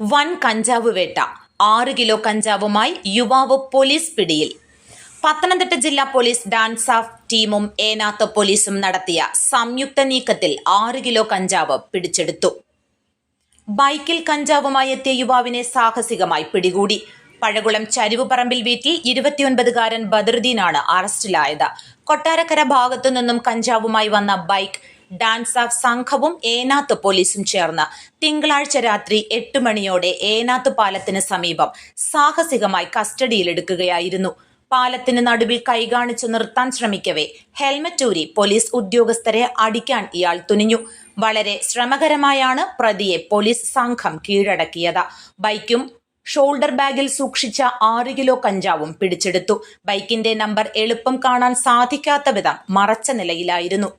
വൻ കഞ്ചാവ് വേട്ട. ആറ് കിലോ കഞ്ചാവുമായി യുവാവ് പോലീസ് പിടിയിൽ. പത്തനംതിട്ട ജില്ലാ പോലീസ് ഡാൻസ് ഓഫ് ടീമും ഏനാത്ത പോലീസും നടത്തിയ സംയുക്ത നീക്കത്തിൽ ആറ് കിലോ കഞ്ചാവ് പിടിച്ചെടുത്തു. ബൈക്കിൽ കഞ്ചാവുമായി എത്തിയ യുവാവിനെ സാഹസികമായി പിടികൂടി. പഴകുളം ചരിവുപറമ്പിൽ വീട്ടിൽ ഇരുപത്തിയൊൻപതുകാരൻ ബദറുദ്ദീനാണ് അറസ്റ്റിലായത്. കൊട്ടാരക്കര ഭാഗത്തു നിന്നും കഞ്ചാവുമായി വന്ന ബൈക്ക് ഡാൻസ് ഓഫ് സംഘവും ഏനാത്ത് പോലീസും ചേർന്ന് തിങ്കളാഴ്ച രാത്രി എട്ട് മണിയോടെ ഏനാത്ത് പാലത്തിന് സമീപം സാഹസികമായി കസ്റ്റഡിയിലെടുക്കുകയായിരുന്നു. പാലത്തിന് നടുവിൽ കൈകാണിച്ചു നിർത്താൻ ശ്രമിക്കവേ ഹെൽമറ്റ് ഊരി പോലീസ് ഉദ്യോഗസ്ഥരെ അടിക്കാൻ ഇയാൾ തുനിഞ്ഞു. വളരെ ശ്രമകരമായാണ് പ്രതിയെ പോലീസ് സംഘം കീഴടക്കിയത്. ബൈക്കും ഷോൾഡർ ബാഗിൽ സൂക്ഷിച്ച ആറ് കിലോ കഞ്ചാവും പിടിച്ചെടുത്തു. ബൈക്കിന്റെ നമ്പർ എളുപ്പം കാണാൻ സാധിക്കാത്ത വിധം മറച്ച നിലയിലായിരുന്നു.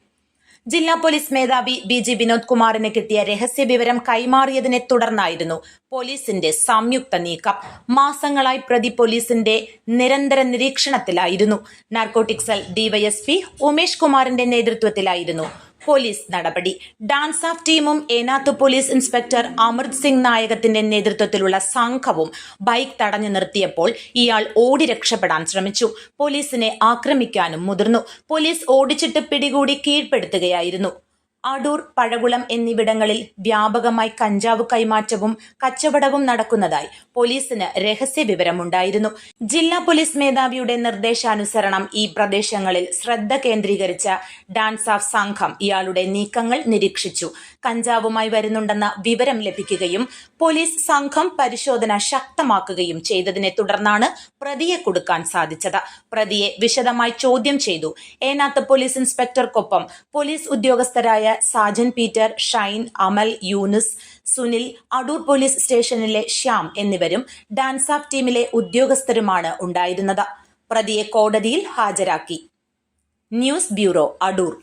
ജില്ലാ പോലീസ് മേധാവി ബി ജി വിനോദ് കുമാറിന് കിട്ടിയ രഹസ്യ വിവരം കൈമാറിയതിനെ തുടർന്നായിരുന്നു പോലീസിന്റെ സംയുക്ത നീക്കം. മാസങ്ങളായി പ്രതി പോലീസിന്റെ നിരന്തര നിരീക്ഷണത്തിലായിരുന്നു. നാർക്കോട്ടിക് സെൽ ഡിവൈഎസ്പി ഉമേഷ് കുമാറിന്റെ നേതൃത്വത്തിലായിരുന്നു പോലീസ് നടപടി. ഡാൻസ് ഓഫ് ടീമും ഏനാത്ത് പോലീസ് ഇൻസ്പെക്ടർ അമൃത് സിംഗ് നായകത്തിന്റെ നേതൃത്വത്തിലുള്ള സംഘവും ബൈക്ക് തടഞ്ഞു നിർത്തിയപ്പോൾ ഇയാൾ ഓടി രക്ഷപ്പെടാൻ ശ്രമിച്ചു. പോലീസിനെ ആക്രമിക്കാനും മുതിർന്നു. പോലീസ് ഓടിച്ചിട്ട് പിടികൂടി കീഴ്പ്പെടുത്തുകയായിരുന്നു. അടൂർ പഴകുളം എന്നിവിടങ്ങളിൽ വ്യാപകമായി കഞ്ചാവ് കൈമാറ്റവും കച്ചവടവും നടക്കുന്നതായി പോലീസിന് രഹസ്യ വിവരമുണ്ടായിരുന്നു. ജില്ലാ പോലീസ് മേധാവിയുടെ നിർദ്ദേശാനുസരണം ഈ പ്രദേശങ്ങളിൽ ശ്രദ്ധ കേന്ദ്രീകരിച്ച ഡാൻസ് ഓഫ് സംഘം ഇയാളുടെ നീക്കങ്ങൾ നിരീക്ഷിച്ചു. കഞ്ചാവുമായി വരുന്നുണ്ടെന്ന വിവരം ലഭിക്കുകയും പോലീസ് സംഘം പരിശോധന ശക്തമാക്കുകയും ചെയ്തതിനെ തുടർന്നാണ് പ്രതിയെ കൊടുക്കാൻ സാധിച്ചത്. പ്രതിയെ വിശദമായി ചോദ്യം ചെയ്തു. ഏനാത്ത് പോലീസ് ഇൻസ്പെക്ടർക്കൊപ്പം പോലീസ് ഉദ്യോഗസ്ഥരായ സാജൻ പീറ്റർ ഷൈൻ അമൽ യൂനിസ് സുനിൽ അടൂർ പോലീസ് സ്റ്റേഷനിലെ ശ്യാം എന്നിവരും ഡാൻസ് ആഫ് ടീമിലെ ഉദ്യോഗസ്ഥരുമാണ് ഉണ്ടായിരുന്നത്. പ്രതിയെ കോടതിയിൽ ഹാജരാക്കി. News bureau Adoor.